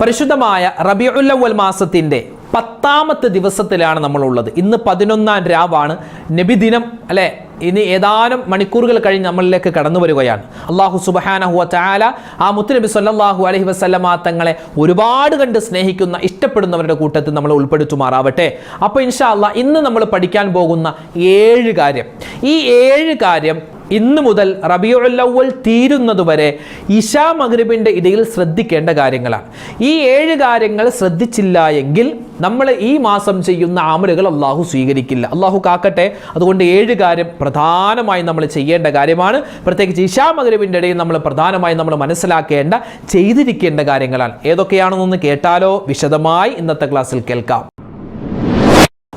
പരിശുദ്ധമായ റബിയുല്ലവൽ മാസത്തിന്റെ പത്താമത്തെ ദിവസത്തിലാണ് നമ്മളുള്ളത്. ഇന്ന് പതിനൊന്നാം രാവാണ്. നബിദിനം അല്ലെ? ഇനി ഏതാനും മണിക്കൂറുകൾ കഴിഞ്ഞ് നമ്മളിലേക്ക് കടന്നു വരികയാണ്. അള്ളാഹു സുബഹാനഹുവ ചാല ആ മുത്തുനബി സല്ലാഹു അലഹി വസല്ലമ തങ്ങളെ ഒരുപാട് കണ്ട് സ്നേഹിക്കുന്ന ഇഷ്ടപ്പെടുന്നവരുടെ കൂട്ടത്തിൽ നമ്മൾ ഉൾപ്പെടുത്തുമാറാവട്ടെ. അപ്പോൾ ഇൻഷാ അള്ളാഹ് ഇന്ന് നമ്മൾ പഠിക്കാൻ പോകുന്ന ഏഴ് കാര്യം. ഈ ഏഴ് കാര്യം ഇന്ന് മുതൽ റബിയുല്ലവൽ തീരുന്നതുവരെ ഇഷാ മഗ്രിബിന്റെ ഇടയിൽ ശ്രദ്ധിക്കേണ്ട കാര്യങ്ങളാണ്. ഈ ഏഴ് കാര്യങ്ങൾ ശ്രദ്ധിച്ചില്ല എങ്കിൽ നമ്മൾ ഈ മാസം ചെയ്യുന്ന ആമലുകൾ അള്ളാഹു സ്വീകരിക്കില്ല. അള്ളാഹു കാക്കട്ടെ അതുകൊണ്ട് ഏഴ് കാര്യം പ്രധാനമായും നമ്മൾ ചെയ്യേണ്ട കാര്യമാണ്. പ്രത്യേകിച്ച് ഇഷാ മഗ്രിബിന്റെ ഇടയിൽ നമ്മൾ പ്രധാനമായും നമ്മൾ മനസ്സിലാക്കേണ്ട ചെയ്തിരിക്കേണ്ട കാര്യങ്ങളാണ്. ഏതൊക്കെയാണെന്നൊന്ന് കേട്ടാലോ? വിശദമായി ഇന്നത്തെ ക്ലാസ്സിൽ കേൾക്കാം.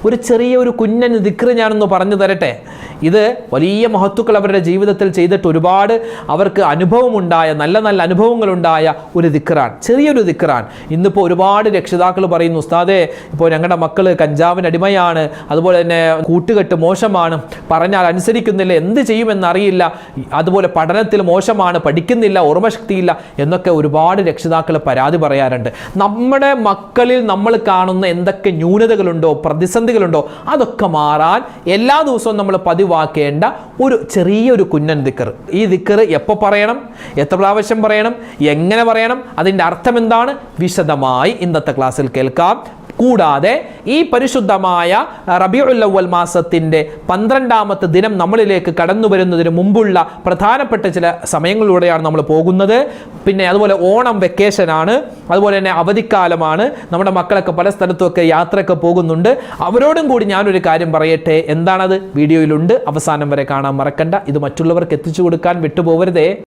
ഒരു ചെറിയ ഒരു കുഞ്ഞൻ ദിക്റ് ഞാനൊന്ന് പറഞ്ഞു തരട്ടെ. ഇത് വലിയ മഹത്തുക്കൾ അവരുടെ ജീവിതത്തിൽ ചെയ്തിട്ട് ഒരുപാട് അവർക്ക് അനുഭവമുണ്ടായ നല്ല നല്ല അനുഭവങ്ങളുണ്ടായ ഒരു ദിക്റാണ്. ചെറിയൊരു ദിക്റാണ്. ഇന്നിപ്പോൾ ഒരുപാട് രക്ഷിതാക്കൾ പറയുന്നു ഉസ്താദേ ഇപ്പോൾ ഞങ്ങളുടെ മക്കൾ കഞ്ചാവിന് അടിമയാണ് അതുപോലെ തന്നെ കൂട്ടുകെട്ട് മോശമാണ്. പറഞ്ഞാൽ അനുസരിക്കുന്നില്ല എന്ത് ചെയ്യുമെന്നറിയില്ല അതുപോലെ പഠനത്തിൽ മോശമാണ് പഠിക്കുന്നില്ല ഓർമ്മശക്തിയില്ല എന്നൊക്കെ ഒരുപാട് രക്ഷിതാക്കൾ പരാതി പറയാറുണ്ട്. നമ്മുടെ മക്കളിൽ നമ്മൾ കാണുന്ന എന്തൊക്കെ ന്യൂനതകളുണ്ടോ പ്രതിസന്ധികളുണ്ടോ അതൊക്കെ മാറാൻ എല്ലാ ദിവസവും നമ്മൾ പതിവാക്കേണ്ട ഒരു ചെറിയൊരു കുന്നൻ ദിക്കർ ഈ ദിക്കർ എപ്പോൾ പറയണം? എത്ര പ്രാവശ്യം പറയണം? എങ്ങനെ പറയണം? അതിന്റെ അർത്ഥം എന്താണ്? വിശദമായി ഇന്നത്തെ ക്ലാസ്സിൽ കേൾക്കാം. കൂടാതെ ഈ പരിശുദ്ധമായ റബിയുല്ലവൽ മാസത്തിന്റെ പന്ത്രണ്ടാമത്തെ ദിനം നമ്മളിലേക്ക് കടന്നു വരുന്നതിന് മുമ്പുള്ള പ്രധാനപ്പെട്ട ചില സമയങ്ങളിലൂടെയാണ് നമ്മൾ പോകുന്നത്. പിന്നെ അതുപോലെ ഓണം വെക്കേഷനാണ്. അതുപോലെ തന്നെ അവധിക്കാലമാണ്. നമ്മുടെ മക്കളൊക്കെ പല സ്ഥലത്തുമൊക്കെ യാത്രയൊക്കെ പോകുന്നുണ്ട്. അവരോടും കൂടി ഞാനൊരു കാര്യം പറയട്ടെ. എന്താണത്? വീഡിയോയിലുണ്ട്. അവസാനം വരെ കാണാൻ മറക്കണ്ട. ഇത് മറ്റുള്ളവർക്ക് എത്തിച്ചു കൊടുക്കാൻ വിട്ടുപോകരുതേ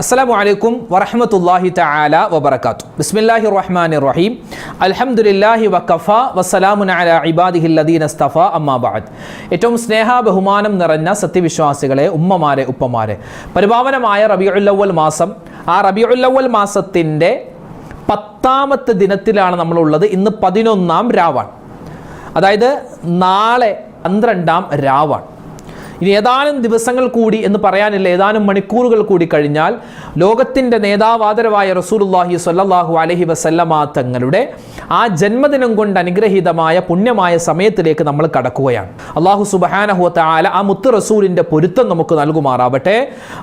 അസ്സലാമു അലൈക്കും വറഹമത്തല്ലാഹി തആല വബറകാത്തു. ബിസ്മില്ലാഹി റഹ്മാനി റഹീം അൽഹംദുലില്ലാഹി വഖഫ വസ്സലാമുൻ അലാ ഇബാദിഹി ലദീന ഇസ്തഫ അമ്മാ ബഅദ്. ഏറ്റവും സ്നേഹ ബഹുമാനം നിറഞ്ഞ സത്യവിശ്വാസികളെ ഉമ്മമാരെ ഉപ്പമാരെ. പരിപാവനമായ റബിയുല്ലവൽ മാസം. ആ റബിയുല്ലവൽ മാസത്തിന്റെ പത്താമത്തെ ദിനത്തിലാണ് നമ്മളുള്ളത്. ഇന്ന് പതിനൊന്നാം രാവാണ്. അതായത് നാളെ പന്ത്രണ്ടാം രാവാണ്. ഇനി ഏതാനും ദിവസങ്ങൾ കൂടി എന്ന് പറയാനില്ല ഏതാനും മണിക്കൂറുകൾ കൂടി കഴിഞ്ഞാൽ ലോകത്തിന്റെ നേതാവാദരവായ റസൂലുല്ലാഹി സ്വല്ലല്ലാഹു അലഹി വസല്ലമ തങ്ങളുടെ ആ ജന്മദിനം കൊണ്ട് അനുഗ്രഹീതമായ പുണ്യമായ സമയത്തിലേക്ക് നമ്മൾ കടക്കുകയാണ്. അള്ളാഹു സുബഹാനഹുത്ത ആല ആ മുത്ത് റസൂലിന്റെ പൊരുത്തം നമുക്ക് നൽകുമാറാവട്ടെ.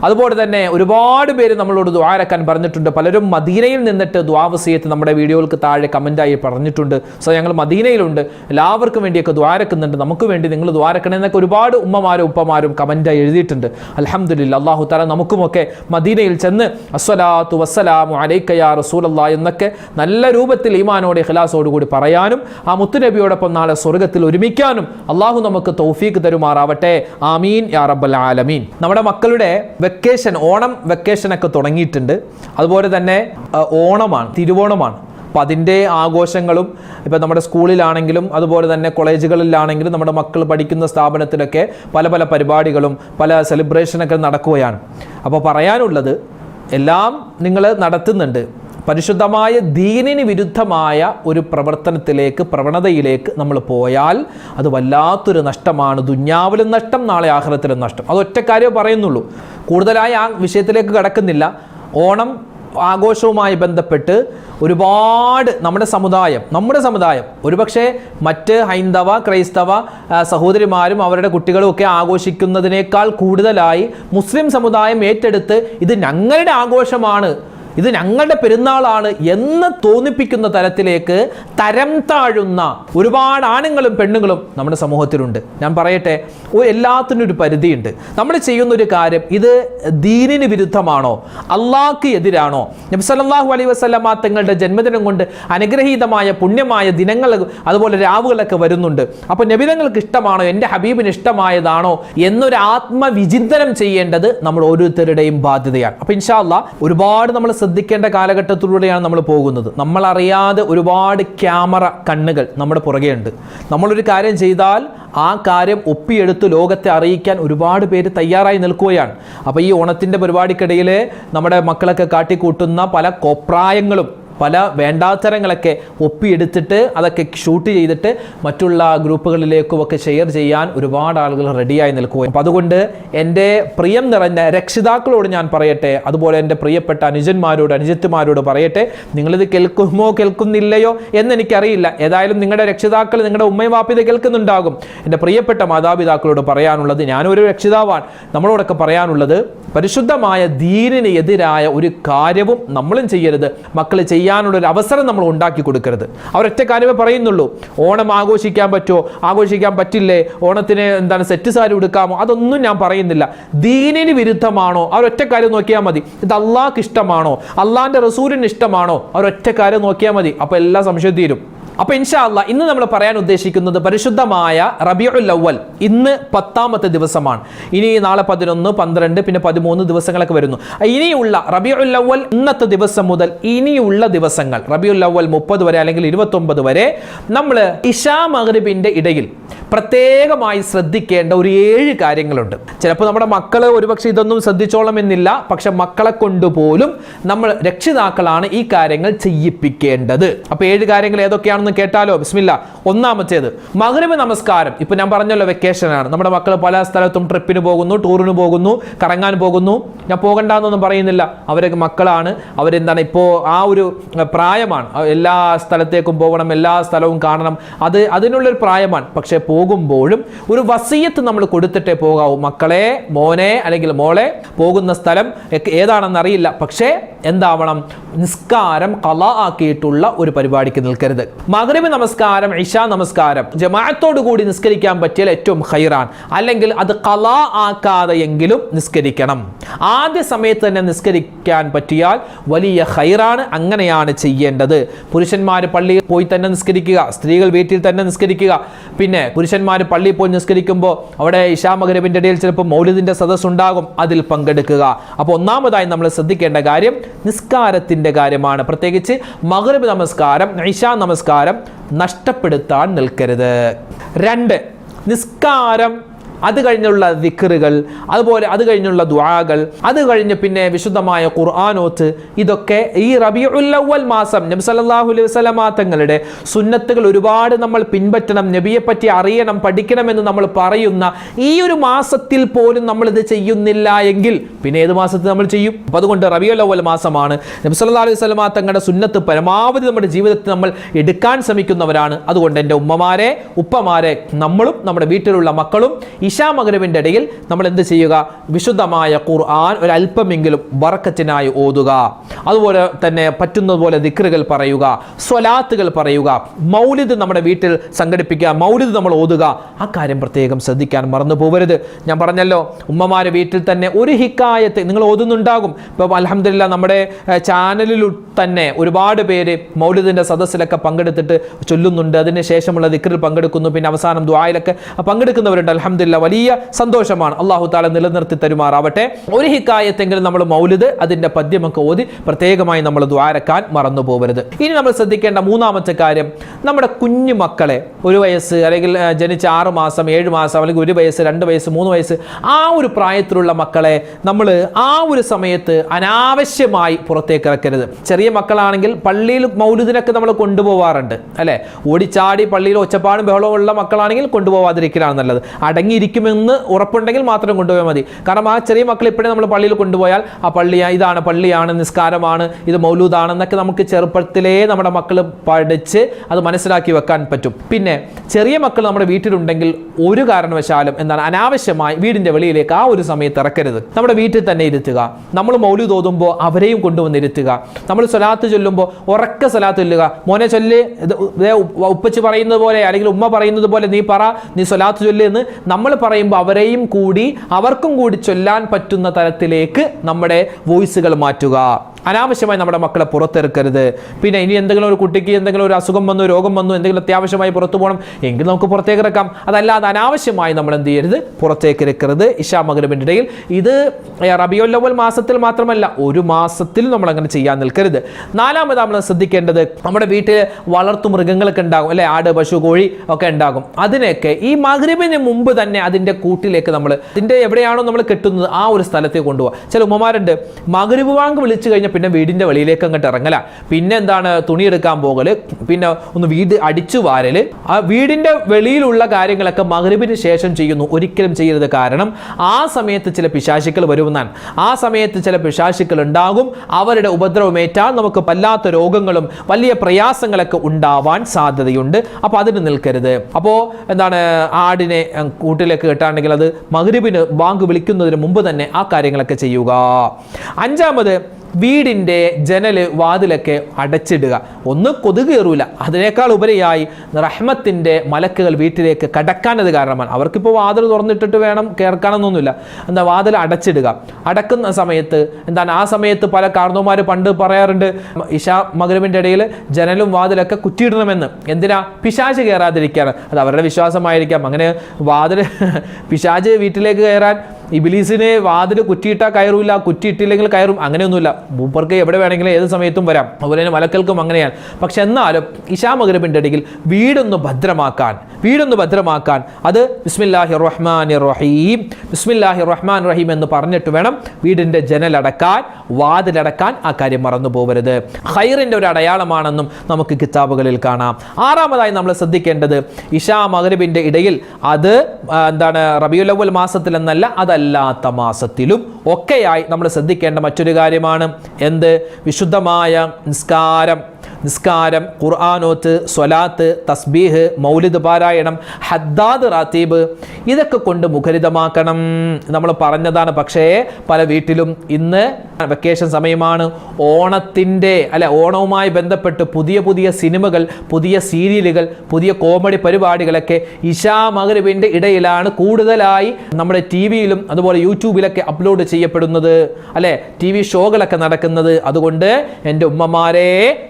അതുപോലെ തന്നെ ഒരുപാട് പേര് നമ്മളോട് ദ്വാരക്കാൻ പറഞ്ഞിട്ടുണ്ട്. പലരും മദീനയിൽ നിന്നിട്ട് ദ്വാവസീയത്ത് നമ്മുടെ വീഡിയോകൾക്ക് താഴെ കമന്റായി പറഞ്ഞിട്ടുണ്ട്. സോ ഞങ്ങൾ മദീനയിലുണ്ട്. എല്ലാവർക്കും വേണ്ടിയൊക്കെ ദ്വാരക്കുന്നുണ്ട് നമുക്ക് വേണ്ടി നിങ്ങൾ ദ്വാരക്കണമെന്നൊക്കെ ഒരുപാട് ഉമ്മമാരും ഉപ്പമാരും കമന്റായി എഴുതിയിട്ടുണ്ട്. അലഹമുല്ല അള്ളാഹു താല നമുക്കുമൊക്കെ മദീനയിൽ ചെന്ന് അസ്വലാത്തു വസ്സലാമു അലൈക്കയാ റസൂലല്ല എന്നൊക്കെ നല്ല രൂപത്തിൽ ഈമാനോടെ ഖിലാസോടുകൂടി പറയാനും ആ മുത്തുനബിയോടൊപ്പം നാളെ സ്വർഗത്തിൽ ഒരുമിക്കാനും അള്ളാഹു നമുക്ക് തൗഫീക്ക് തരുമാറാവട്ടെ. ആമീൻ യാ റബ്ബൽ ആലമീൻ. നമ്മുടെ മക്കളുടെ വെക്കേഷൻ ഓണം വെക്കേഷനൊക്കെ തുടങ്ങിയിട്ടുണ്ട്. അതുപോലെ തന്നെ ഓണമാണ് തിരുവോണമാണ്. അപ്പം അതിന്റെ ആഘോഷങ്ങളും ഇപ്പം നമ്മുടെ സ്കൂളിലാണെങ്കിലും അതുപോലെ തന്നെ കോളേജുകളിലാണെങ്കിലും നമ്മുടെ മക്കൾ പഠിക്കുന്ന സ്ഥാപനത്തിലൊക്കെ പല പല പരിപാടികളും പല സെലിബ്രേഷനൊക്കെ നടക്കുകയാണ്. അപ്പോൾ പറയാനുള്ളത് എല്ലാം നിങ്ങൾ നടത്തുന്നുണ്ട്. പരിശുദ്ധമായ ദീനിന് വിരുദ്ധമായ ഒരു പ്രവർത്തനത്തിലേക്ക് പ്രവണതയിലേക്ക് നമ്മൾ പോയാൽ അത് വല്ലാത്തൊരു നഷ്ടമാണ്. ദുഞ്ഞാവിലും നഷ്ടം നാളെ ആഹ്ലത്തിലും നഷ്ടം. അത് ഒറ്റ പറയുന്നുള്ളൂ. കൂടുതലായി ആ വിഷയത്തിലേക്ക് കടക്കുന്നില്ല. ഓണം ആഘോഷവുമായി ബന്ധപ്പെട്ട് ഒരുപാട് നമ്മുടെ സമുദായം നമ്മുടെ സമുദായം ഒരുപക്ഷെ മറ്റ് ഹൈന്ദവ ക്രൈസ്തവ സഹോദരിമാരും അവരുടെ കുട്ടികളും ഒക്കെ ആഘോഷിക്കുന്നതിനേക്കാൾ കൂടുതലായി മുസ്ലിം സമുദായം ഏറ്റെടുത്ത് ഇത് ഞങ്ങളുടെ ആഘോഷമാണ് ഇത് ഞങ്ങളുടെ പെരുന്നാളാണ് എന്ന് തോന്നിപ്പിക്കുന്ന തരത്തിലേക്ക് തരം താഴുന്ന ഒരുപാട് ആണുങ്ങളും പെണ്ണുങ്ങളും നമ്മുടെ സമൂഹത്തിലുണ്ട്. ഞാൻ പറയട്ടെ എല്ലാത്തിനും ഒരു പരിധിയുണ്ട്. നമ്മൾ ചെയ്യുന്ന ഒരു കാര്യം ഇത് ദീനിന് വിരുദ്ധമാണോ? അള്ളാഹ്ക്ക് എതിരാണോ? നബി സല്ലല്ലാഹു അലൈഹി വസല്ലമ തങ്ങളുടെ ജന്മദിനം കൊണ്ട് അനുഗ്രഹീതമായ പുണ്യമായ ദിനങ്ങൾ അതുപോലെ രാവുകളൊക്കെ വരുന്നുണ്ട്. അപ്പോൾ നബിതങ്ങൾക്ക് ഇഷ്ടമാണോ? എന്റെ ഹബീബിന് ഇഷ്ടമായതാണോ? എന്നൊരു ആത്മവിചിന്തനം ചെയ്യേണ്ടത് നമ്മൾ ഓരോരുത്തരുടെയും ബാധ്യതയാണ്. അപ്പോൾ ഇൻഷാല്ല ഒരുപാട് നമ്മൾ ശ്രദ്ധിക്കേണ്ട കാലഘട്ടത്തിലൂടെയാണ് നമ്മൾ പോകുന്നത്. നമ്മളറിയാതെ ഒരുപാട് ക്യാമറ കണ്ണുകൾ നമ്മുടെ പുറകെയുണ്ട്. നമ്മളൊരു കാര്യം ചെയ്താൽ ആ കാര്യം ഒപ്പിയെടുത്ത് ലോകത്തെ അറിയിക്കാൻ ഒരുപാട് പേര് തയ്യാറായി നിൽക്കുകയാണ്. അപ്പോൾ ഈ ഓണത്തിന്റെ പരിപാടിക്കിടയിൽ നമ്മുടെ മക്കളൊക്കെ കാട്ടിക്കൂട്ടുന്ന പല കോപ്രായങ്ങളും പല വേണ്ടാത്തരങ്ങളൊക്കെ ഒപ്പിയെടുത്തിട്ട് അതൊക്കെ ഷൂട്ട് ചെയ്തിട്ട് മറ്റുള്ള ഗ്രൂപ്പുകളിലേക്കും ഒക്കെ ഷെയർ ചെയ്യാൻ ഒരുപാട് ആളുകൾ റെഡിയായി നിൽക്കുക അപ്പം അതുകൊണ്ട് എന്റെ പ്രിയം നിറഞ്ഞ രക്ഷിതാക്കളോട് ഞാൻ പറയട്ടെ അതുപോലെ എന്റെ പ്രിയപ്പെട്ട അനുജന്മാരോട് അനുജത്തുമാരോട് പറയട്ടെ നിങ്ങളിത് കേൾക്കുമോ കേൾക്കുന്നില്ലയോ എന്ന് എനിക്കറിയില്ല ഏതായാലും നിങ്ങളുടെ രക്ഷിതാക്കൾ നിങ്ങളുടെ ഉമ്മയും വാപ്പിത കേൾക്കുന്നുണ്ടാകും. എന്റെ പ്രിയപ്പെട്ട മാതാപിതാക്കളോട് പറയാനുള്ളത് ഞാനൊരു രക്ഷിതാവാണ്. നമ്മളോടൊക്കെ പറയാനുള്ളത് പരിശുദ്ധമായ ദീനിന് എതിരായ ഒരു കാര്യവും നമ്മളും ചെയ്യരുത്. മക്കൾ ചെയ്യാനുള്ള ഒരു അവസരം നമ്മൾ ഉണ്ടാക്കി കൊടുക്കരുത്. അവരൊറ്റ കാര്യമേ പറയുന്നുള്ളൂ. ഓണം ആഘോഷിക്കാൻ പറ്റുമോ? ആഘോഷിക്കാൻ പറ്റില്ലേ? ഓണത്തിന് എന്താണ് സെറ്റ് സാരി ഉടുക്കാമോ? അതൊന്നും ഞാൻ പറയുന്നില്ല. ദീനിന് വിരുദ്ധമാണോ? അവരൊറ്റ കാര്യം നോക്കിയാൽ മതി. ഇത് അള്ളാഹ്ക്ക് ഇഷ്ടമാണോ? അള്ളാഹിന്റെ റസൂലിന് ഇഷ്ടമാണോ? അവരൊറ്റ കാര്യം നോക്കിയാൽ മതി. അപ്പോൾ എല്ലാ സംശയവും തീരും. അപ്പൊ ഇൻഷാല്ല ഇന്ന് നമ്മൾ പറയാൻ ഉദ്ദേശിക്കുന്നത് പരിശുദ്ധമായ റബിയുൽ അവൽ ഇന്ന് പത്താമത്തെ ദിവസമാണ്. ഇനി നാളെ പതിനൊന്ന് പന്ത്രണ്ട് പിന്നെ പതിമൂന്ന് ദിവസങ്ങളൊക്കെ വരുന്നു. ഇനിയുള്ള റബിയുൽ അവൽ ഇന്നത്തെ ദിവസം മുതൽ ഇനിയുള്ള ദിവസങ്ങൾ റബിയുൽ അവൽ മുപ്പത് വരെ അല്ലെങ്കിൽ ഇരുപത്തൊമ്പത് വരെ നമ്മൾ ഇഷാ മഗ്രിബിന്റെ ഇടയിൽ പ്രത്യേകമായി ശ്രദ്ധിക്കേണ്ട ഒരു ഏഴ് കാര്യങ്ങളുണ്ട്. ചിലപ്പോൾ നമ്മുടെ മക്കൾ ഒരുപക്ഷെ ഇതൊന്നും ശ്രദ്ധിച്ചോളമെന്നില്ല പക്ഷെ മക്കളെ കൊണ്ടുപോലും നമ്മൾ രക്ഷിതാക്കളാണ് ഈ കാര്യങ്ങൾ ചെയ്യിപ്പിക്കേണ്ടത്. അപ്പൊ ഏഴ് കാര്യങ്ങൾ ഏതൊക്കെയാണെന്ന് കേട്ടാലോ? ബിസ്മില്ല. ഒന്നാമത്തേത് മകരവ് നമസ്കാരം. ഇപ്പൊ ഞാൻ പറഞ്ഞല്ലോ വെക്കേഷൻ ആണ്. നമ്മുടെ മക്കൾ പല സ്ഥലത്തും ട്രിപ്പിന് പോകുന്നു ടൂറിന് പോകുന്നു കറങ്ങാൻ പോകുന്നു. ഞാൻ പോകണ്ടെന്നൊന്നും പറയുന്നില്ല. അവരൊക്കെ മക്കളാണ്. അവരെന്താണ് ഇപ്പോൾ ആ ഒരു പ്രായമാണ്. എല്ലാ സ്ഥലത്തേക്കും പോകണം എല്ലാ സ്ഥലവും കാണണം. അത് അതിനുള്ളൊരു പ്രായമാണ്. പക്ഷേ പോകുമ്പോഴും ഒരു വസീയത്ത് നമ്മൾ കൊടുത്തിട്ടേ പോകാവൂ. മക്കളെ മോനെ അല്ലെങ്കിൽ മോളെ പോകുന്ന സ്ഥലം ഏതാണെന്ന് അറിയില്ല. പക്ഷേ എന്താവണം? നിസ്കാരം കല ആക്കിയിട്ടുള്ള ഒരു പരിപാടിക്ക് നിൽക്കരുത്. മകരവ് നമസ്കാരം ഇഷ നമസ്കാരം ജമാഅത്തോടു കൂടി നിസ്കരിക്കാൻ പറ്റിയാൽ ഏറ്റവും ഹൈറാൻ അല്ലെങ്കിൽ അത് കലാ ആക്കാതെയെങ്കിലും നിസ്കരിക്കണം. ആദ്യ സമയത്ത് തന്നെ നിസ്കരിക്കാൻ പറ്റിയാൽ വലിയ ഹൈറാണ് അങ്ങനെയാണ് ചെയ്യേണ്ടത്. പുരുഷന്മാർ പള്ളിയിൽ പോയി തന്നെ നിസ്കരിക്കുക സ്ത്രീകൾ വീട്ടിൽ തന്നെ നിസ്കരിക്കുക. പിന്നെ പുരുഷന്മാർ പള്ളിയിൽ പോയി നിസ്കരിക്കുമ്പോൾ അവിടെ ഇഷാ മകരവിന്റെ ഇടയിൽ ചിലപ്പോൾ മൗലിദിന്റെ സദസ് ഉണ്ടാകും അതിൽ പങ്കെടുക്കുക. അപ്പോൾ ഒന്നാമതായി നമ്മൾ ശ്രദ്ധിക്കേണ്ട കാര്യം നിസ്കാരത്തിന്റെ കാര്യമാണ്. പ്രത്യേകിച്ച് മകരബ് നമസ്കാരം ഇഷാ നമസ്കാരം നഷ്ടപ്പെടുത്താൻ നിൽക്കരുത്. രണ്ട് നിസ്കാരം അത് കഴിഞ്ഞുള്ള ദിക്കറുകൾ അതുപോലെ അത് കഴിഞ്ഞുള്ള ദ്വാകൾ അത് കഴിഞ്ഞ് പിന്നെ വിശുദ്ധമായ ഖുർആാനോത്ത് ഇതൊക്കെ ഈ റബിയുല്ലവൽ മാസം നബി സല്ലല്ലാഹു അലൈഹി വസല്ലമ തങ്ങളുടെ സുന്നത്തുകൾ ഒരുപാട് നമ്മൾ പിൻപറ്റണം നബിയെ പറ്റി അറിയണം പഠിക്കണമെന്ന് നമ്മൾ പറയുന്ന ഈ ഒരു മാസത്തിൽ പോലും നമ്മൾ ഇത് ചെയ്യുന്നില്ല എങ്കിൽ പിന്നെ ഏത് മാസത്തിൽ നമ്മൾ ചെയ്യും? അപ്പം അതുകൊണ്ട് റബിയുല്ലവൽ മാസമാണ്. നബി സല്ലാ അലൈഹി വസല്ലമ തങ്ങളുടെ സുന്നത്ത് പരമാവധി നമ്മുടെ ജീവിതത്തിൽ നമ്മൾ എടുക്കാൻ ശ്രമിക്കുന്നവരാണ്. അതുകൊണ്ട് എന്റെ ഉമ്മമാരെ ഉപ്പമാരെ നമ്മളും നമ്മുടെ വീട്ടിലുള്ള മക്കളും ഇഷാ ഇടയിൽ നമ്മൾ എന്ത് ചെയ്യുക? വിശുദ്ധമായ ഖുർആൻ ഒരു അല്പമെങ്കിലും വറക്കത്തിനായി ഓതുക. അതുപോലെ തന്നെ പറ്റുന്നതുപോലെ ദിക്റുകൾ പറയുക. സ്വലാത്തുകൾ പറയുക. മൗലിദ് നമ്മുടെ വീട്ടിൽ സംഘടിപ്പിക്കുക. മൗലിദ് നമ്മൾ ഓതുക. ആ കാര്യം പ്രത്യേകം ശ്രദ്ധിക്കാൻ മറന്നു പോകരുത് ഞാൻ പറഞ്ഞല്ലോ ഉമ്മമാരെ വീട്ടിൽ തന്നെ ഒരു ഹിക്കായത്ത് നിങ്ങൾ ഓതുന്നുണ്ടാകും. ഇപ്പം അലഹമില്ല നമ്മുടെ ചാനലിൽ തന്നെ ഒരുപാട് പേര് മൗലിദിന്റെ സദസ്സിലൊക്കെ പങ്കെടുത്തിട്ട് ചൊല്ലുന്നുണ്ട്. അതിന് ശേഷമുള്ള ദിക്റിൽ പങ്കെടുക്കുന്നു. പിന്നെ അവസാനം ദ്വായിലൊക്കെ പങ്കെടുക്കുന്നവരുണ്ട്. അലഹമില്ല വലിയ സന്തോഷമാണ്. അള്ളാഹു താല നിലനിർത്തി തരുമാറാവട്ടെ. ഒരു ഹിക്കായത്തെങ്കിലും നമ്മൾ മൗലിദ് അതിന്റെ പദ്യമൊക്കെ ഓതി പ്രത്യേകമായി നമ്മൾ ദ്വാരക്കാൻ മറന്നു പോകരുത് ഇനി നമ്മൾ ശ്രദ്ധിക്കേണ്ട മൂന്നാമത്തെ കാര്യം നമ്മുടെ കുഞ്ഞു മക്കളെ ഒരു വയസ്സ് അല്ലെങ്കിൽ ജനിച്ച ആറ് മാസം ഏഴ് മാസം അല്ലെങ്കിൽ ഒരു വയസ്സ് രണ്ട് വയസ്സ് മൂന്ന് വയസ്സ് ആ ഒരു പ്രായത്തിലുള്ള മക്കളെ നമ്മൾ ആ ഒരു സമയത്ത് അനാവശ്യമായി പുറത്തേക്ക് ഇറക്കരുത്. ചെറിയ മക്കളാണെങ്കിൽ പള്ളിയിൽ മൗലുദിനൊക്കെ നമ്മൾ കൊണ്ടുപോവാറുണ്ട് അല്ലേ? ഓടിച്ചാടി പള്ളിയിൽ ഒച്ചപ്പാടും ബഹളവും ഉള്ള മക്കളാണെങ്കിൽ കൊണ്ടുപോവാതിരിക്കലാണ് നല്ലത്. അടങ്ങിയിരിക്കുമെന്ന് ഉറപ്പുണ്ടെങ്കിൽ മാത്രം കൊണ്ടുപോയാൽ മതി. കാരണം ആ ചെറിയ മക്കൾ ഇപ്പോഴേ നമ്മൾ പള്ളിയിൽ കൊണ്ടുപോയാൽ ആ പള്ളി ഇതാണ് പള്ളിയാണ് നിസ്കാരമാണ് ഇത് മൗലൂദാണ് എന്നൊക്കെ നമുക്ക് ചെറുപ്പത്തിലേ നമ്മുടെ മക്കൾ പഠിച്ച് അത് മനസ്സിലാക്കി വെക്കാൻ പറ്റും. പിന്നെ ചെറിയ മക്കൾ നമ്മുടെ വീട്ടിലുണ്ടെങ്കിൽ ഒരു കാരണവശാലും എന്താണ് അനാവശ്യമായി വീടിന്റെ വെളിയിലേക്ക് ആ ഒരു സമയത്ത് ഇറക്കരുത്. നമ്മുടെ വീട്ടിൽ തന്നെ ഇരുത്തുക. നമ്മൾ മൗലു തോതുമ്പോൾ അവരെയും കൊണ്ടുവന്നിരുത്തുക നമ്മൾ സ്വലാത്ത് ചൊല്ലുമ്പോൾ ഉറക്ക സ്വലാത്ത് ചൊല്ലുക. മോനെ ചൊല്ല് ഉപ്പച്ച് പറയുന്നത് പോലെ അല്ലെങ്കിൽ ഉമ്മ പറയുന്നത് പോലെ നീ പറ നീ സ്വലാത്ത് ചൊല്ല് എന്ന് നമ്മൾ പറയുമ്പോൾ അവരെയും കൂടി അവർക്കും കൂടി ചൊല്ലാൻ പറ്റുന്ന തരത്തിലേക്ക് നമ്മുടെ വോയിസുകൾ മാറ്റുക. അനാവശ്യമായി നമ്മുടെ മക്കളെ പുറത്തിറക്കരുത് പിന്നെ ഇനി എന്തെങ്കിലും ഒരു കുട്ടിക്ക് എന്തെങ്കിലും ഒരു അസുഖം വന്നു രോഗം വന്നു എന്തെങ്കിലും അത്യാവശ്യമായി പുറത്തു പോകണം എങ്കിൽ നമുക്ക് പുറത്തേക്ക് ഇറക്കാം. അതല്ലാതെ അനാവശ്യമായി നമ്മൾ എന്ത് ചെയ്യരുത്? പുറത്തേക്ക് ഇറക്കരുത്. ഇഷാ മകരബിന്റെ ഇടയിൽ ഇത് റബിയുല്ലവൽ മാസത്തിൽ മാത്രമല്ല ഒരു മാസത്തിൽ നമ്മൾ അങ്ങനെ ചെയ്യാൻ നിൽക്കരുത്. നാലാമത് നമ്മൾ ശ്രദ്ധിക്കേണ്ടത് നമ്മുടെ വീട്ടിൽ വളർത്തു മൃഗങ്ങളൊക്കെ ഉണ്ടാകും അല്ലെ? ആട് പശു കോഴി ഒക്കെ ഉണ്ടാകും. അതിനെയൊക്കെ ഈ മകരബിന് മുമ്പ് തന്നെ അതിന്റെ കൂട്ടിലേക്ക് നമ്മൾ ഇതിന്റെ എവിടെയാണോ നമ്മൾ കെട്ടുന്നത് ആ ഒരു സ്ഥലത്തേക്ക് കൊണ്ടുപോകാം ചില ഉമ്മമാരുണ്ട് മകരബ് വാങ്ക് വിളിച്ചു കഴിഞ്ഞാൽ പിന്നെ വീടിന്റെ വെളിയിലേക്ക് അങ്ങോട്ട് ഇറങ്ങല. പിന്നെ എന്താണ് തുണി എടുക്കാൻ പോകൽ പിന്നെ ഒന്ന് വീട് അടിച്ചു വാരൽ. ആ വീടിന്റെ വെളിയിലുള്ള കാര്യങ്ങളൊക്കെ മകരവിന് ശേഷം ചെയ്യുന്നു. ഒരിക്കലും ചെയ്യരുത് കാരണം ആ സമയത്ത് ചില പിശാശിക്കൾ വരുമെന്നാണ്. ആ സമയത്ത് ചില പിശാശിക്കൾ ഉണ്ടാകും. അവരുടെ ഉപദ്രവമേറ്റാൽ നമുക്ക് വല്ലാത്ത രോഗങ്ങളും വലിയ പ്രയാസങ്ങളൊക്കെ ഉണ്ടാവാൻ സാധ്യതയുണ്ട്. അപ്പോൾ അതിന് നിൽക്കരുത്. അപ്പോൾ എന്താണ് ആടിനെ കൂട്ടിലേക്ക് കെട്ടാണെങ്കിൽ അത് മകരുവിന് ബാങ്ക് വിളിക്കുന്നതിന് മുമ്പ് തന്നെ ആ കാര്യങ്ങളൊക്കെ ചെയ്യുക. അഞ്ചാമത് വീടിന്റെ ജനൽ വാതിലൊക്കെ അടച്ചിടുക. ഒന്ന് കൊതുക് കയറൂല. അതിനേക്കാൾ ഉപരിയായി റഹ്മത്തിന്റെ മലക്കുകൾ വീട്ടിലേക്ക് കടക്കാനത് കാരണമാണ്. അവർക്കിപ്പോൾ വാതിൽ തുറന്നിട്ടിട്ട് വേണം കേൾക്കാനൊന്നുമില്ല എന്താ വാതിൽ അടച്ചിടുക. അടക്കുന്ന സമയത്ത് എന്താണ് ആ സമയത്ത് പല കാരണവന്മാർ പണ്ട് പറയാറുണ്ട് ഇഷാ മകരവിന്റെ ഇടയിൽ ജനലും വാതിലൊക്കെ കുറ്റിയിടണമെന്ന്. എന്തിനാ? പിശാച് കയറാതിരിക്കുകയാണ് അത് അവരുടെ വിശ്വാസമായിരിക്കാം. അങ്ങനെ വാതിൽ പിശാച് വീട്ടിലേക്ക് കയറാൻ ഇബിലീസിനെ വാതിൽ കുറ്റിയിട്ടാൽ കയറില്ല കുറ്റിയിട്ടില്ലെങ്കിൽ കയറും അങ്ങനെയൊന്നുമില്ല. മൂപ്പർക്ക് എവിടെ വേണമെങ്കിലും ഏത് സമയത്തും വരാം. അതുപോലെ തന്നെ മലക്കൾക്കും അങ്ങനെയാണ്. പക്ഷെ എന്നാലും ഇഷാ മകരബിന്റെ ഇടയിൽ വീടൊന്ന് ഭദ്രമാക്കാൻ വീടൊന്ന് ഭദ്രമാക്കാൻ അത് ബിസ്മില്ലാഹി റഹ്മാൻ റഹീം ബിസ്മില്ലാഹി റഹ്മാൻ റഹീം എന്ന് പറഞ്ഞിട്ട് വേണം വീടിന്റെ ജനലടക്കാൻ വാതിലടക്കാൻ ആ കാര്യം മറന്നു പോകരുത് ഹൈറിന്റെ ഒരു അടയാളമാണെന്നും നമുക്ക് കിതാബുകളിൽ കാണാം. ആറാമതായി നമ്മൾ ശ്രദ്ധിക്കേണ്ടത് ഇഷാ മകരബിന്റെ ഇടയിൽ അത് എന്താണ് റബിയുലവൽ മാസത്തിൽ എന്നല്ല അതല്ലാത്ത മാസത്തിലും ഒക്കെയായി നമ്മൾ ശ്രദ്ധിക്കേണ്ട മറ്റൊരു കാര്യമാണ്. എന്ത്? വിശുദ്ധമായ നിസ്കാരം. നിസ്കാരം ഖുർആാനോത്ത് സ്വലാത്ത് തസ്ബീഹ് മൗലിദ് പാരായണം ഹദ്ദാദ് റാത്തീബ് ഇതൊക്കെ കൊണ്ട് മുഖരിതമാക്കണം. നമ്മൾ പറഞ്ഞതാണ് പക്ഷേ പല വീട്ടിലും ഇന്ന് വെക്കേഷൻ സമയമാണ്. ഓണത്തിന്റെ അല്ലെ ഓണവുമായി ബന്ധപ്പെട്ട് പുതിയ പുതിയ സിനിമകൾ പുതിയ സീരിയലുകൾ പുതിയ കോമഡി പരിപാടികളൊക്കെ ഇഷാ മകരുവിന്റെ ഇടയിലാണ് കൂടുതലായി നമ്മുടെ ടി വിയിലും അതുപോലെ യൂട്യൂബിലൊക്കെ അപ്ലോഡ് ചെയ്യപ്പെടുന്നത്. അല്ലെ? ടി വി ഷോകളൊക്കെ നടക്കുന്നത്. അതുകൊണ്ട് എന്റെ ഉമ്മമാരെ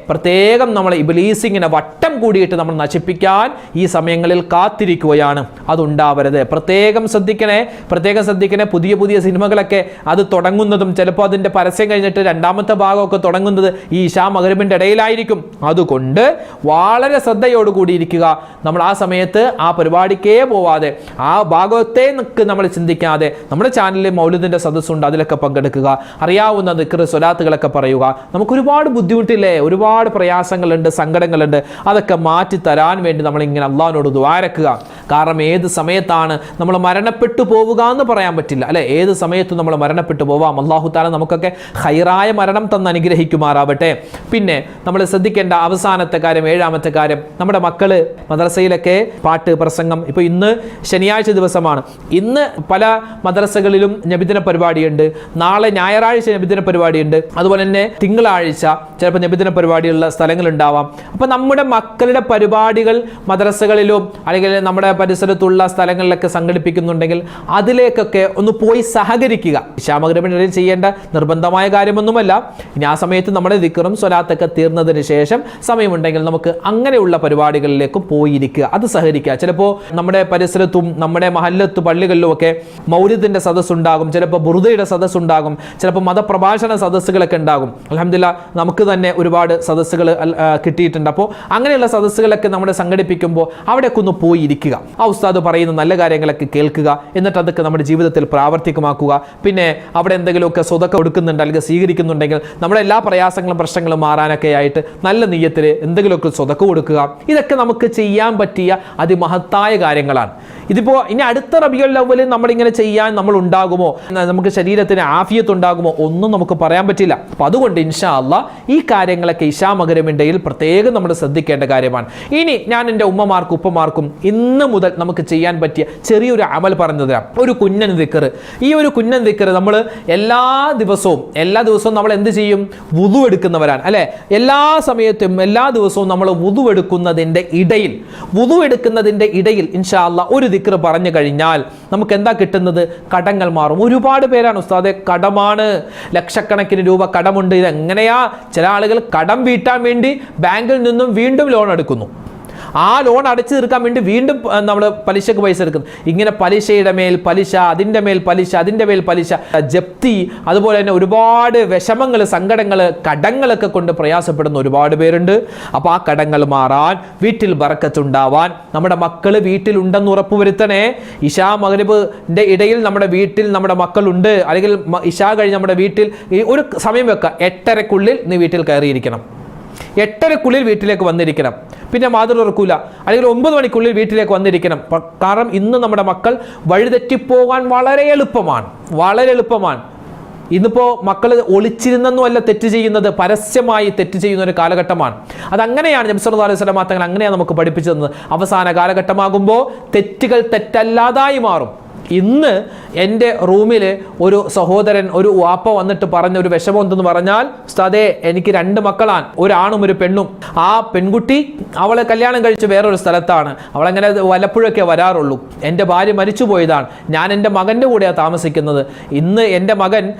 പ്രത്യേകം നമ്മൾ ഇബിലീസിങ്ങിനെ വട്ടം കൂടിയിട്ട് നമ്മൾ നശിപ്പിക്കാൻ ഈ സമയങ്ങളിൽ കാത്തിരിക്കുകയാണ്. അതുണ്ടാവരുത്. പ്രത്യേകം ശ്രദ്ധിക്കണേ. പ്രത്യേകം ശ്രദ്ധിക്കണേ. പുതിയ പുതിയ സിനിമകളൊക്കെ അത് തുടങ്ങുന്നതും ചിലപ്പോൾ അതിന്റെ പരസ്യം കഴിഞ്ഞിട്ട് രണ്ടാമത്തെ ഭാഗമൊക്കെ തുടങ്ങുന്നത് ഈ ഇഷാ മകരബിന്റെ ഇടയിലായിരിക്കും. അതുകൊണ്ട് വളരെ ശ്രദ്ധയോടുകൂടി ഇരിക്കുക. നമ്മൾ ആ സമയത്ത് ആ പരിപാടിക്കേ പോവാതെ ആ ഭാഗത്തെ നമ്മൾ ചിന്തിക്കാതെ നമ്മുടെ ചാനലിൽ മൗലിദിന്റെ സദസ്സുണ്ട് അതിലൊക്കെ പങ്കെടുക്കുക. അറിയാവുന്ന നിക്കറ് സ്വലാത്തുകളൊക്കെ പറയുക. നമുക്ക് ഒരുപാട് ബുദ്ധിമുട്ടില്ലേ? ഒരുപാട് പ്രയാസങ്ങളുണ്ട് സങ്കടങ്ങളുണ്ട്. അതൊക്കെ മാറ്റി തരാൻ വേണ്ടി നമ്മളിങ്ങനെ അള്ളാഹിനോട് ദ്വാരക്കുക കാരണം ഏത് സമയത്താണ് നമ്മൾ മരണപ്പെട്ടു പോവുക എന്ന് പറയാൻ പറ്റില്ല. അല്ലെ? ഏത് സമയത്തും നമ്മൾ മരണപ്പെട്ടു പോവാം. അള്ളാഹു താല നമുക്കൊക്കെ ഹൈറായ മരണം തന്ന് അനുഗ്രഹിക്കുമാറാവട്ടെ. പിന്നെ നമ്മൾ ശ്രദ്ധിക്കേണ്ട അവസാനത്തെ കാര്യം ഏഴാമത്തെ കാര്യം. നമ്മുടെ മക്കൾ മദ്രസയിലൊക്കെ പാട്ട് പ്രസംഗം. ഇപ്പോൾ ഇന്ന് ശനിയാഴ്ച ദിവസമാണ്. ഇന്ന് പല മദ്രസകളിലും നബിദിന പരിപാടിയുണ്ട്. നാളെ ഞായറാഴ്ച നബിദിന പരിപാടിയുണ്ട്. അതുപോലെ തന്നെ തിങ്കളാഴ്ച ചിലപ്പോൾ നബിദിന പരിപാടിയുള്ള സ്ഥലങ്ങളുണ്ടാവാം. അപ്പോൾ നമ്മുടെ മക്കളുടെ പരിപാടികൾ മദ്രസകളിലും അല്ലെങ്കിൽ നമ്മുടെ പരിസരത്തുള്ള സ്ഥലങ്ങളിലൊക്കെ സംഘടിപ്പിക്കുന്നുണ്ടെങ്കിൽ അതിലേക്കൊക്കെ ഒന്ന് പോയി സഹകരിക്കുക. ഇഷാമഗ്രമിനിടയിൽ ചെയ്യേണ്ട നിർബന്ധമായ കാര്യമൊന്നുമല്ല. ഇനി ആ സമയത്ത് നമ്മുടെ ദിക്കറും സ്വലാത്തൊക്കെ തീർന്നതിന് ശേഷം സമയമുണ്ടെങ്കിൽ നമുക്ക് അങ്ങനെയുള്ള പരിപാടികളിലേക്ക് പോയിരിക്കുക. അത് സഹകരിക്കുക. ചിലപ്പോൾ നമ്മുടെ പരിസരത്തും നമ്മുടെ മഹല്ലത്ത് പള്ളികളിലും ഒക്കെ മൗര്യത്തിന്റെ സദസ്സുണ്ടാകും. ചിലപ്പോൾ ബുറുദയുടെ സദസ്സുണ്ടാകും. ചിലപ്പോൾ മതപ്രഭാഷണ സദസ്സുകളൊക്കെ ഉണ്ടാകും. അലഹമില്ല നമുക്ക് തന്നെ ഒരുപാട് സദസ്സുകൾ കിട്ടിയിട്ടുണ്ട്. അപ്പോൾ അങ്ങനെയുള്ള സദസ്സുകളൊക്കെ നമ്മുടെ സംഘടിപ്പിക്കുമ്പോൾ അവിടെയൊക്കെ ഒന്ന് പോയി ഇരിക്കുക ആ ഉസ്താദ് പറയുന്ന നല്ല കാര്യങ്ങളൊക്കെ കേൾക്കുക എന്നിട്ട് അതൊക്കെ നമ്മുടെ ജീവിതത്തിൽ പ്രാവർത്തികമാക്കുക. പിന്നെ അവിടെ എന്തെങ്കിലുമൊക്കെ സ്വതൊക്കെ കൊടുക്കുന്നുണ്ട് അല്ലെങ്കിൽ സ്വീകരിക്കുന്നുണ്ടെങ്കിൽ നമ്മുടെ എല്ലാ പ്രയാസങ്ങളും പ്രശ്നങ്ങളും മാറാനൊക്കെ ആയിട്ട് നല്ല നീയത്തിൽ എന്തെങ്കിലുമൊക്കെ സ്വതക്ക് കൊടുക്കുക. ഇതൊക്കെ നമുക്ക് ചെയ്യാൻ പറ്റിയ അതിമഹത്തായ കാര്യങ്ങളാണ്. ഇതിപ്പോൾ ഇനി അടുത്ത റബിയുൽ ലെവലിൽ നമ്മളിങ്ങനെ ചെയ്യാൻ നമ്മൾ ഉണ്ടാകുമോ? നമുക്ക് ശരീരത്തിന് ആഫിയത്ത് ഉണ്ടാകുമോ? ഒന്നും നമുക്ക് പറയാൻ പറ്റില്ല. അപ്പം അതുകൊണ്ട് ഇൻഷാ അല്ല ഈ കാര്യങ്ങളൊക്കെ ഇഷാ പ്രത്യേകം നമ്മൾ ശ്രദ്ധിക്കേണ്ട കാര്യമാണ്. ഇനി ഞാൻ എന്റെ ഉമ്മമാർക്കും ഉപ്പമാർക്കും ഇന്ന് മുതൽ നമുക്ക് ചെയ്യാൻ പറ്റിയ ചെറിയൊരു അമൽ പറഞ്ഞു തരാം. ഒരു കുഞ്ഞൻ ദിക്കർ ഈ ഒരു കുഞ്ഞൻ ദിക്കർ നമ്മൾ എല്ലാ ദിവസവും എല്ലാ ദിവസവും നമ്മൾ എന്ത് ചെയ്യും? വുതു എടുക്കുന്നവരാണ് അല്ലെ? എല്ലാ സമയത്തും എല്ലാ ദിവസവും നമ്മൾ വുതു എടുക്കുന്നതിന്റെ ഇടയിൽ വുതു എടുക്കുന്നതിന്റെ ഇടയിൽ ഇൻഷാല്ല ഒരു ദിക്കർ പറഞ്ഞു കഴിഞ്ഞാൽ നമുക്ക് എന്താ കിട്ടുന്നത്? കടങ്ങൾ മാറും. ഒരുപാട് പേരാണ് ഉസ്താദെ കടമാണ്. ലക്ഷക്കണക്കിന് രൂപ കടമുണ്ട്. ഇതെങ്ങനെയാ? ചില ആളുകൾ കടം വീട്ടാൻ വേണ്ടി ബാങ്കിൽ നിന്നും വീണ്ടും ലോൺ എടുക്കുന്നു. ആ ലോൺ അടച്ചു തീർക്കാൻ വേണ്ടി വീണ്ടും നമ്മൾ പലിശക്ക് പൈസ എടുക്കും. ഇങ്ങനെ പലിശയുടെ മേൽ പലിശ അതിന്റെ മേൽ പലിശ അതിന്റെ മേൽ പലിശ ജപ്തി അതുപോലെ തന്നെ ഒരുപാട് വിഷമങ്ങൾ സങ്കടങ്ങൾ കടങ്ങളൊക്കെ കൊണ്ട് പ്രയാസപ്പെടുന്ന ഒരുപാട് പേരുണ്ട്. അപ്പോൾ ആ കടങ്ങൾ മാറാൻ വീട്ടിൽ ബറക്കത്തുണ്ടാവാൻ നമ്മുടെ മക്കൾ വീട്ടിലുണ്ടെന്ന് ഉറപ്പുവരുത്തണേ ഇഷാ മകരബിന്റെ ഇടയിൽ നമ്മുടെ വീട്ടിൽ നമ്മുടെ മക്കളുണ്ട്. അല്ലെങ്കിൽ ഇഷാ കഴിഞ്ഞ് നമ്മുടെ വീട്ടിൽ ഒരു സമയം വെക്കുക എട്ടരക്കുള്ളിൽ നീ വീട്ടിൽ കയറിയിരിക്കണം. എട്ടരക്കുള്ളിൽ വീട്ടിലേക്ക് വന്നിരിക്കണം. പിന്നെ മാതൃ തുറക്കൂല അല്ലെങ്കിൽ ഒമ്പത് മണിക്കുള്ളിൽ വീട്ടിലേക്ക് വന്നിരിക്കണം. കാരണം ഇന്ന് നമ്മുടെ മക്കൾ വഴിതെറ്റിപ്പോകാൻ വളരെ എളുപ്പമാണ്. വളരെ എളുപ്പമാണ്. ഇന്നിപ്പോൾ മക്കൾ ഒളിച്ചിരുന്നെന്നും അല്ല തെറ്റ് ചെയ്യുന്നത്. പരസ്യമായി തെറ്റ് ചെയ്യുന്ന ഒരു കാലഘട്ടമാണ്. അതങ്ങനെയാണ് സല്ലല്ലാഹു അലൈഹി വസല്ലം തങ്ങൾ അങ്ങനെയാണ് നമുക്ക് പഠിപ്പിച്ചു തന്നത്. അവസാന കാലഘട്ടമാകുമ്പോൾ തെറ്റുകൾ തെറ്റല്ലാതായി മാറും. ഇന്ന് എന്റെ റൂമിൽ ഒരു സഹോദരൻ ഒരു വാപ്പ വന്നിട്ട് പറഞ്ഞ ഒരു വിഷമം എന്തെന്ന് പറഞ്ഞാൽ സ്ഥതേ എനിക്ക് രണ്ട് മക്കളാണ്. ഒരാണും ഒരു പെണ്ണും. ആ പെൺകുട്ടി അവളെ കല്യാണം കഴിച്ച് വേറൊരു സ്ഥലത്താണ്. അവളങ്ങനെ വല്ലപ്പോഴൊക്കെ വരാറുള്ളൂ. എന്റെ ഭാര്യ മരിച്ചു പോയതാണ് ഞാൻ എന്റെ മകന്റെ കൂടെയാണ് താമസിക്കുന്നത്. ഇന്ന് എന്റെ മകൻ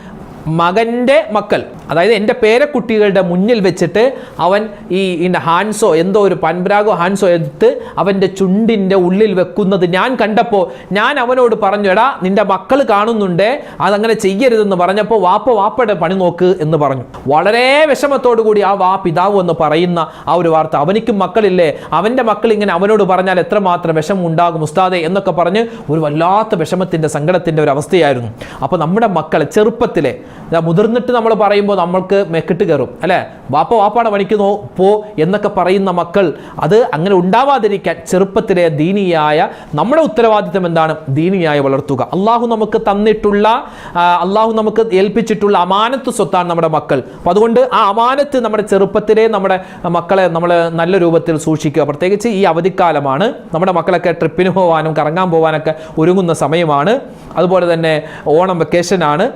മകന്റെ മക്കൾ അതായത് എന്റെ പേരക്കുട്ടികളുടെ മുന്നിൽ വെച്ചിട്ട് അവൻ ഈ ഇന്ന ഹാൻസോ എന്തോ ഒരു പൻബ്രാഗോ ഹാൻസോ എടുത്ത് അവന്റെ ചുണ്ടിന്റെ ഉള്ളിൽ വെക്കുന്നത് ഞാൻ കണ്ടപ്പോൾ ഞാൻ അവനോട് പറഞ്ഞു എടാ നിന്റെ മക്കൾ കാണുന്നുണ്ടേ അതങ്ങനെ ചെയ്യരുതെന്ന് പറഞ്ഞപ്പോൾ വാപ്പ വാപ്പയുടെ പണി നോക്ക് എന്ന് പറഞ്ഞു. വളരെ വിഷമത്തോടു കൂടി ആ വാ പിതാവ് എന്ന് പറയുന്ന ആ ഒരു വാർത്ത അവനിക്കും മക്കളില്ലേ അവന്റെ മക്കൾ ഇങ്ങനെ അവനോട് പറഞ്ഞാൽ എത്രമാത്രം വിഷമം ഉണ്ടാകും ഉസ്താദെ? എന്നൊക്കെ പറഞ്ഞ് ഒരു വല്ലാത്ത വിഷമത്തിന്റെ സങ്കടത്തിന്റെ ഒരു അവസ്ഥയായിരുന്നു. അപ്പോൾ നമ്മുടെ മക്കളെ ചെറുപ്പത്തിലെ മുതിർന്നിട്ട് നമ്മൾ പറയുമ്പോൾ നമ്മൾക്ക് മെക്കിട്ട് കയറും അല്ലേ? വാപ്പ വാപ്പാടെ പണിക്ക് നോ പോ എന്നൊക്കെ പറയുന്ന മക്കൾ അത് അങ്ങനെ ഉണ്ടാവാതിരിക്കാൻ ചെറുപ്പത്തിലെ ദീനിയായ നമ്മുടെ ഉത്തരവാദിത്തം എന്താണ്? ദീനിയായ വളർത്തുക. അള്ളാഹു നമുക്ക് തന്നിട്ടുള്ള അള്ളാഹു നമുക്ക് ഏൽപ്പിച്ചിട്ടുള്ള അമാനത്ത് സ്വത്താണ് നമ്മുടെ മക്കൾ. അപ്പോൾ അതുകൊണ്ട് ആ അമാനത്ത് നമ്മുടെ ചെറുപ്പത്തിലെ നമ്മുടെ മക്കളെ നമ്മൾ നല്ല രൂപത്തിൽ സൂക്ഷിക്കുക. പ്രത്യേകിച്ച് ഈ അവധിക്കാലമാണ്. നമ്മുടെ മക്കളൊക്കെ ട്രിപ്പിന് പോകാനും കറങ്ങാൻ പോകാനൊക്കെ ഒരുങ്ങുന്ന സമയമാണ്. അതുപോലെ തന്നെ ഓണം വെക്കേഷനാണ്.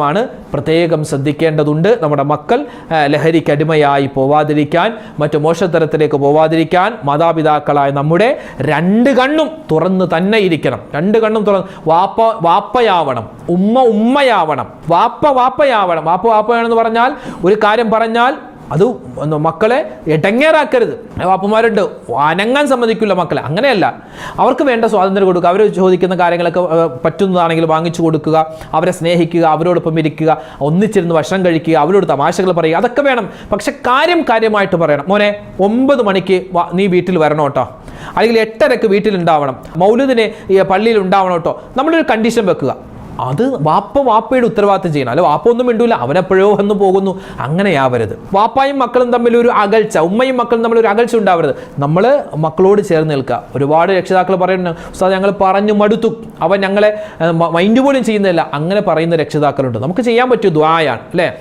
അവധിക്കാലമാണ് പ്രത്യേകം ശ്രദ്ധിക്കേണ്ടതുണ്ട് നമ്മുടെ മക്കൾ ലഹരിക്കടിമയായി പോവാതിരിക്കാൻ മറ്റു മോശത്തരത്തിലേക്ക് പോവാതിരിക്കാൻ മാതാപിതാക്കളായ നമ്മുടെ രണ്ട് കണ്ണും തുറന്ന് തന്നെ ഇരിക്കണം. രണ്ട് കണ്ണും തുറന്ന് വാപ്പ വാപ്പയാവണം ഉമ്മ ഉമ്മയാവണം വാപ്പ വാപ്പയാവണം. വാപ്പ വാപ്പയാണെന്ന് പറഞ്ഞാൽ ഒരു കാര്യം പറഞ്ഞാൽ അത് മക്കളെ ഇടങ്ങേറാക്കരുത് വാപ്പുമാരുണ്ട്. അനങ്ങാൻ സമ്മതിക്കില്ല മക്കളെ. അങ്ങനെയല്ല. അവർക്ക് വേണ്ട സ്വാതന്ത്ര്യം കൊടുക്കുക. അവർ ചോദിക്കുന്ന കാര്യങ്ങളൊക്കെ പറ്റുന്നതാണെങ്കിൽ വാങ്ങിച്ചു കൊടുക്കുക. അവരെ സ്നേഹിക്കുക അവരോടൊപ്പം ഇരിക്കുക ഒന്നിച്ചിരുന്ന് ഭക്ഷണം കഴിക്കുക അവരോട് തമാശകൾ പറയുക. അതൊക്കെ വേണം. പക്ഷെ കാര്യം കാര്യമായിട്ട് പറയണം. മോനെ ഒമ്പത് മണിക്ക് നീ വീട്ടിൽ വരണം കേട്ടോ. അല്ലെങ്കിൽ എട്ടരക്ക് വീട്ടിലുണ്ടാവണം. മൗലൂദിനെ പള്ളിയിൽ ഉണ്ടാവണം കേട്ടോ. നമ്മളൊരു കണ്ടീഷൻ വെക്കുക. അത് വാപ്പ വാപ്പയുടെ ഉത്തരവാദിത്തം ചെയ്യണം. അല്ല വാപ്പ ഒന്നും മിണ്ടൂല. അവനെപ്പോഴോ എന്ന് പോകുന്നു. അങ്ങനെയാവരുത്. വാപ്പായും മക്കളും തമ്മിൽ ഒരു അകൽച്ച ഉമ്മയും മക്കളും തമ്മിൽ ഒരു അകൽച്ച ഉണ്ടാവരുത്. നമ്മൾ മക്കളോട് ചേർന്ന് നിൽക്കുക. ഒരുപാട് രക്ഷിതാക്കൾ പറയുന്നു ഉസ്താദ് ഞങ്ങൾ പറഞ്ഞു മടുത്തു. അവൻ ഞങ്ങളെ മൈൻഡ് പോലും ചെയ്യുന്നില്ല. അങ്ങനെ പറയുന്ന രക്ഷിതാക്കളുണ്ട്. നമുക്ക് ചെയ്യാൻ പറ്റിയ ദ്വായാണ് അല്ലേ?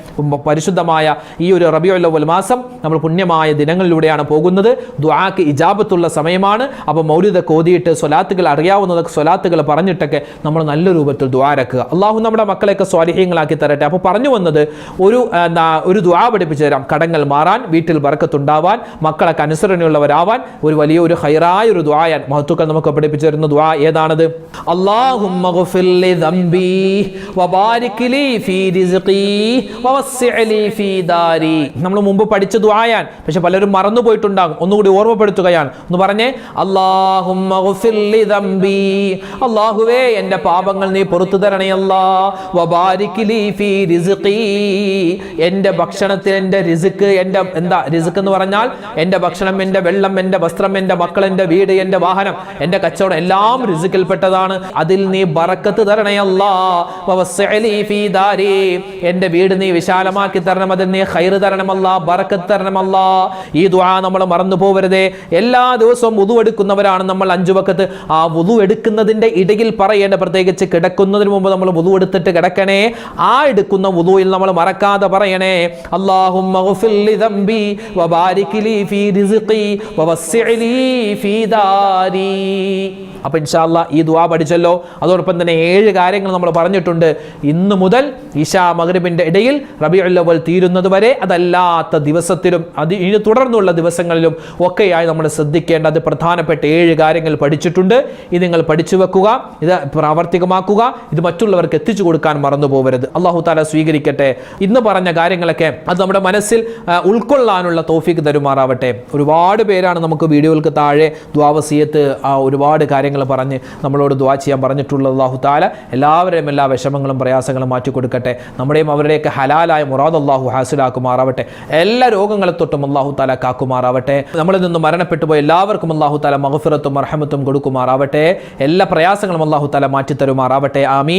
പരിശുദ്ധമായ ഈ ഒരു റബിയുൽ മാസം നമ്മൾ പുണ്യമായ ദിനങ്ങളിലൂടെയാണ് പോകുന്നത്. ദ്വാക്ക് ഇജാബത്തുള്ള സമയമാണ്. അപ്പോൾ മൗലിത കോതിയിട്ട് സ്വലാത്തുകൾ അറിയാവുന്നതൊക്കെ സ്വലാത്തുകൾ പറഞ്ഞിട്ടൊക്കെ നമ്മൾ നല്ല രൂപത്തിൽ സ്വാലിഹീങ്ങളാക്കുക അള്ളാഹു നമ്മുടെ മക്കളെയൊക്കെ സ്വാലിഹീങ്ങളാക്കി തരട്ടെ. അപ്പോൾ പറഞ്ഞു വന്നത് ഒരു ഒരു ദുആ പഠിപ്പിച്ചു തരാം. കടങ്ങൾ മാറാൻ വീട്ടിൽ വറക്കത്തുണ്ടാവാൻ മക്കളൊക്കെ അനുസരണയുള്ളവരാവാൻ ഒരു വലിയ ഒരു ഹൈറായ ഒരു ദ്വായാൻ മഹത്വക്കൾ നമുക്ക് പഠിപ്പിച്ചു തരുന്ന ദ്വാ ഏതാണത്? നമ്മൾ മുമ്പ് പഠിച്ച ദുആയാൻ പക്ഷെ പലരും മറന്നു പോയിട്ടുണ്ടാകും. ഒന്നുകൂടി ഓർമ്മപ്പെടുത്തുകയാണ്. എന്ന് പറഞ്ഞേ അള്ളാഹു അള്ളാഹുവേ എന്റെ പാപങ്ങൾ നീ പുറത്തു എന്റെ ഭക്ഷണത്തിൽ എന്റെ റിസ്ക് എന്റെ എന്താ റിസ്ക് എന്ന് പറഞ്ഞാൽ എന്റെ ഭക്ഷണം എന്റെ വെള്ളം എന്റെ വസ്ത്രം എന്റെ മക്കൾ എന്റെ വീട് എന്റെ വാഹനം എന്റെ കച്ചവടം എല്ലാം റിസ്ക്കിൽപ്പെട്ടതാണ് അതിൽ നീ ബറക്കത്ത് തരണേ അല്ലാ വവസ്സിഅലി ഫീ ദാരി. എന്റെ വീട് നീ വിശാലമാക്കി തരണം അതിൽ നീ ഹൈർ തരണമല്ല ബറക്കത്ത് തരണമല്ല ഈ ദുആ നമ്മൾ മറന്നു പോവരുതേ. എല്ലാ ദിവസവും വുദു എടുക്കുന്നവരാണ് നമ്മൾ അഞ്ചു വക്കത്ത് ആ വുദു എടുക്കുന്നതിന്റെ ഇടയിൽ പറയേണ്ട പ്രത്യേകിച്ച് കിടക്കുന്നതിന് മുമ്പ് നമ്മൾ വുദു എടുത്തിട്ട് കിടക്കണേ. ആ എടുക്കുന്ന വുദുയിൽ നമ്മൾ മറക്കാതെ പറയണേ. അള്ളാഹും അപ്പോൾ ഇൻഷാല്ല ഈ ദുവാ പഠിച്ചല്ലോ. അതോടൊപ്പം തന്നെ ഏഴ് കാര്യങ്ങൾ നമ്മൾ പറഞ്ഞിട്ടുണ്ട്. ഇന്ന് മുതൽ ഇഷാ മഗ്രിബിന്റെ ഇടയിൽ റബിയുല്ലവൽ തീരുന്നത് വരെ അതല്ലാത്ത ദിവസത്തിലും അത് ഇനി തുടർന്നുള്ള ദിവസങ്ങളിലും ഒക്കെയായി നമ്മൾ ശ്രദ്ധിക്കേണ്ടത് പ്രധാനപ്പെട്ട ഏഴ് കാര്യങ്ങൾ പഠിച്ചിട്ടുണ്ട്. ഇത് നിങ്ങൾ പഠിച്ചു വെക്കുക ഇത് പ്രാവർത്തികമാക്കുക ഇത് മറ്റുള്ളവർക്ക് എത്തിച്ചു കൊടുക്കാൻ മറന്നു പോകരുത് അള്ളാഹു താല സ്വീകരിക്കട്ടെ. ഇന്ന് പറഞ്ഞ കാര്യങ്ങളൊക്കെ അത് നമ്മുടെ മനസ്സിൽ ഉൾക്കൊള്ളാനുള്ള തോഫിക്ക് തരുമാറാവട്ടെ. ഒരുപാട് പേരാണ് നമുക്ക് വീഡിയോകൾക്ക് താഴെ ദ്വാവസീയത്ത് ഒരുപാട് കാര്യങ്ങൾ പറഞ്ഞ് നമ്മളോട് ദ്വാ ചെയ്യാൻ പറഞ്ഞിട്ടുള്ള അള്ളാഹു താല. എല്ലാവരുടെയും എല്ലാ വിഷമങ്ങളും പ്രയാസങ്ങളും മാറ്റി കൊടുക്കട്ടെ. നമ്മുടെയും അവരുടെയൊക്കെ ഹലാലായ മുറാദ് അള്ളാഹു ഹാസിലാക്കുമാറാവട്ടെ. എല്ലാ രോഗങ്ങളെ തൊട്ടും അള്ളാഹു താല കാക്കുമാറാവട്ടെ. നമ്മളിൽ നിന്ന് മരണപ്പെട്ടു പോയ എല്ലാവർക്കും അള്ളാഹു താല മഹഫിറത്തും അർഹമത്തും കൊടുക്കുമാറാവട്ടെ. എല്ലാ പ്രയാസങ്ങളും അള്ളാഹു താല മാറ്റി തരുമാറാവട്ടെ ആമീൻ.